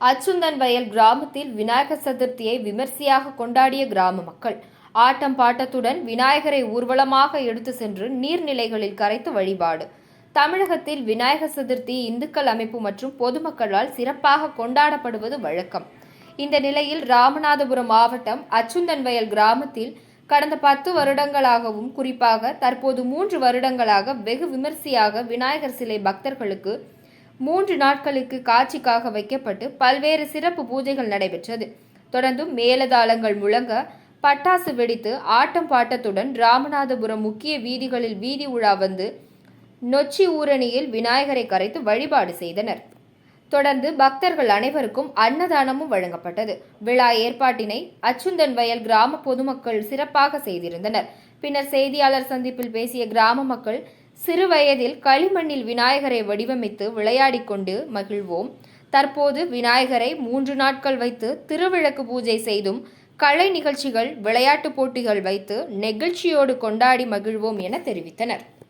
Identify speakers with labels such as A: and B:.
A: அச்சுந்தன் வயல் கிராமத்தில் விநாயகர் சதுர்த்தியை விமர்சையாக கொண்டாடிய கிராம மக்கள் ஆட்டம் பாட்டத்துடன் விநாயகரை ஊர்வலமாக எடுத்து சென்று நீர்நிலைகளில் கரைத்து வழிபாடு. தமிழகத்தில் விநாயகர் சதுர்த்தி இந்துக்கள் அமைப்பு மற்றும் பொதுமக்களால் சிறப்பாக கொண்டாடப்படுவது வழக்கம். இந்த நிலையில் ராமநாதபுரம் மாவட்டம் அச்சுந்தன் வயல் கிராமத்தில் கடந்த பத்து வருடங்களாகவும் குறிப்பாக தற்போது மூன்று வருடங்களாக வெகு விமர்சையாக விநாயகர் சிலை பக்தர்களுக்கு மூன்று நாட்களுக்கு காட்சிக்காக வைக்கப்பட்டு பல்வேறு சிறப்பு பூஜைகள் நடைபெற்றது. தொடர்ந்தும் மேலதாளங்கள் முழங்க பட்டாசு வெடித்து ஆட்டம் பாட்டத்துடன் ராமநாதபுரம் முக்கிய வீதிகளில் வீதி உலா வந்து நொச்சி ஊரணியில் விநாயகரை கரைத்து வழிபாடு செய்தனர். தொடர்ந்து பக்தர்கள் அனைவருக்கும் அன்னதானமும் வழங்கப்பட்டது. விழா ஏற்பாட்டினை அச்சுந்தன் வயல் கிராம பொதுமக்கள் சிறப்பாக செய்திருந்தனர். பின்னர் செய்தியாளர் சந்திப்பில் பேசிய கிராம மக்கள் சிறு வயதில் களிமண்ணில் விநாயகரை வடிவமைத்து விளையாடிக் கொண்டு மகிழ்வோம். தற்போது விநாயகரை மூன்று நாட்கள் வைத்து திருவிளக்கு பூஜை செய்தும் கலை நிகழ்ச்சிகள் விளையாட்டுப் போட்டிகள் வைத்து நெகிழ்ச்சியோடு கொண்டாடி மகிழ்வோம் என தெரிவித்தனர்.